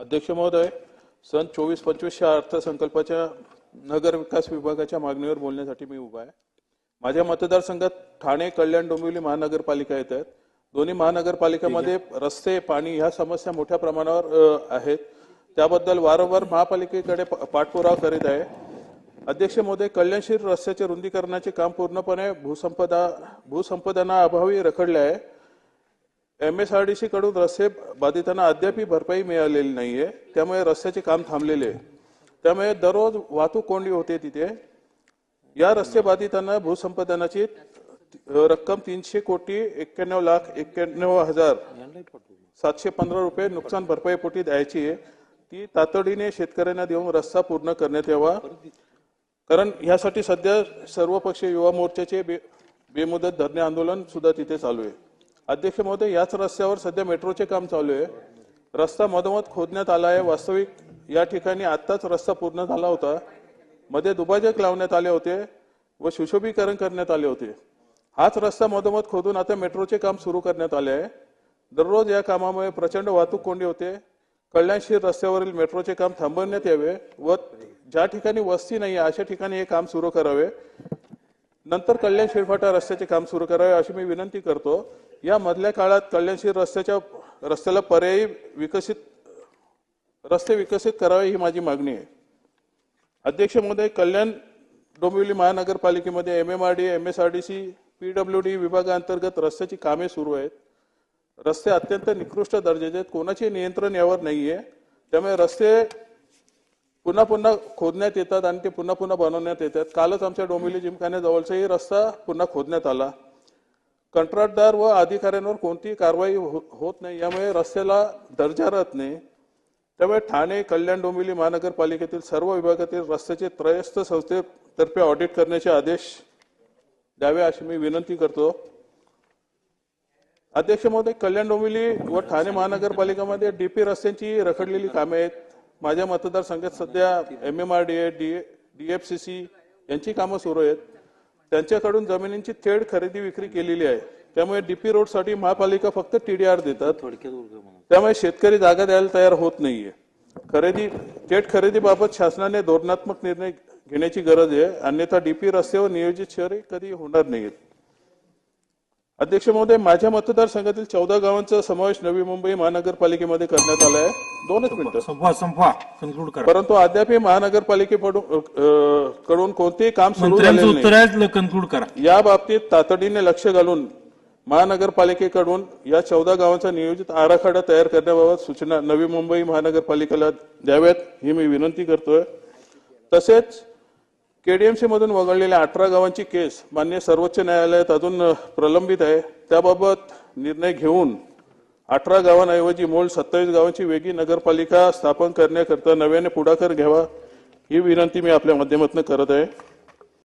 अध्यक्ष महोदय सन चोवीस पंचवीसच्या अर्थसंकल्पाच्या नगर विकास विभागाच्या मागणीवर बोलण्यासाठी मी उभा आहे. माझ्या मतदारसंघात ठाणे कल्याण डोंबिवली महानगरपालिका येत आहेत दोन्ही महानगरपालिकेमध्ये रस्ते पाणी ह्या समस्या मोठ्या प्रमाणावर आहेत. त्याबद्दल वारंवार महापालिकेकडे पाठपुरावा करीत आहे. अध्यक्ष महोदय कल्याणशीर रस्त्याचे रुंदीकरणाचे काम पूर्णपणे भूसंपदा भूसंपादना अभावी रखडले आहे. M S R D C कडून रस्ते बाधितांना अद्यापही भरपाई मिळालेली नाहीये. त्यामुळे रस्त्याचे काम थांबलेले आहे. त्यामुळे दररोज वाहतूक कोंडी होते तिथे. या रस्ते बाधितांना भूसंपादनाची रक्कम तीनशे कोटी एक्क्याण्णव लाख एक्क्याण्णव हजार सातशे पंधरा रुपये नुकसान भरपाई पोटी द्यायची आहे. ती तातडीने शेतकऱ्यांना देऊन रस्ता पूर्ण करण्यात यावा. कारण ह्यासाठी सध्या सर्वपक्षीय युवा मोर्चाचे बे- बेमुदत धरणे आंदोलन सुद्धा तिथे चालू आहे. अध्यक्ष महोदय याच रस्त्यावर सध्या मेट्रोचे काम चालू आहे. रस्ता मधोमध खोदण्यात आला आहे. वास्तविक या ठिकाणी आत्ताच रस्ता पूर्ण झाला होता. मध्ये दुभाजक लावण्यात आले होते व सुशोभीकरण करण्यात आले होते. हाच रस्ता मधोमध खोदून आता मेट्रोचे काम सुरू करण्यात आले आहे. दररोज या कामामुळे प्रचंड वाहतूक कोंडी होते. कल्याणशीर रस्त्यावरील मेट्रोचे काम थांबवण्यात यावे व ज्या ठिकाणी वस्ती नाही आहे अशा ठिकाणी हे काम सुरू करावे. नंतर कल्याण शिरफाटा रस्त्याचे काम सुरू करावे अशी मी विनंती करतो. या मधल्या काळात कल्याणशीर रस्त्याच्या रस्त्याला पर्यायी विकसित रस्ते विकसित करावे ही माझी मागणी आहे. अध्यक्ष महोदय Kalyan Dombivli महानगरपालिकेमध्ये M M R D M S R D C P W D विभागांतर्गत रस्त्याची कामे सुरू आहेत. रस्ते अत्यंत निकृष्ट दर्जाचे आहेत. कोणाचे नियंत्रण यावर नाही आहे त्यामुळे रस्ते पुन्हा पुन्हा खोदण्यात येतात आणि ते पुन्हा पुन्हा बनवण्यात येतात. कालच आमच्या डोंबिवली जिमखान्याजवळचाही रस्ता पुन्हा खोदण्यात आला. कंत्राटदार व अधिकाऱ्यांवर कोणतीही कारवाई हो- होत नाही. यामुळे रस्त्याला दर्जा राहत नाही. त्यामुळे ठाणे कल्याण डोंबिवली महानगरपालिकेतील सर्व विभागातील रस्त्याचे त्रयस्थ संस्थेतर्फे ऑडिट करण्याचे आदेश द्यावे अशी मी विनंती करतो. अध्यक्ष महोदय कल्याण डोंबिवली व ठाणे महानगरपालिकेमध्ये डीपी रस्त्यांची रखडलेली कामे आहेत. माझ्या मतदारसंघात सध्या M M R D A D D F C C यांची कामं सुरू आहेत. त्यांच्याकडून जमिनींची थेट खरेदी विक्री केलेली आहे. त्यामुळे डीपी रोडसाठी महापालिका फक्त टीडीआर देतात. त्यामुळे शेतकरी जागा द्यायला तयार होत नाहीये. खरेदी थेट खरेदीबाबत शासनाने धोरणात्मक निर्णय घेण्याची गरज आहे. अन्यथा डीपी रस्त्यावर नियोजित शहरे कधी होणार नाहीत अध्यक्ष महोदय माझ्या मतदारसंघातील चौदा गावांचा समावेश नवी मुंबई महानगरपालिकेमध्ये करण्यात आला आहे दोनच मिनिटं. संपवा संपवा. कन्क्लूड करा. परंतु अद्यापही महानगरपालिकेकडून कडून कोणतेही काम सुरू झालेलं उत्तर आहे कन्क्लूड करा. या बाबतीत तातडीने लक्ष घालून महानगरपालिकेकडून या चौदा गावांचा नियोजित आराखडा तयार करण्याबाबत सूचना नवी मुंबई महानगरपालिकेला द्याव्यात ही मी विनंती करतोय. तसेच केडीएमसी मधून वगळलेल्या अठरा गावांची केस मान्य सर्वोच्च न्यायालयात अजून प्रलंबित आहे. त्याबाबत निर्णय घेऊन अठरा गावांऐवजी मूळ सत्तावीस गावांची वेगळी नगरपालिका स्थापन करण्याकरता नव्याने पुढाकार घ्यावा ही विनंती मी आपल्या माध्यमातून करत आहे.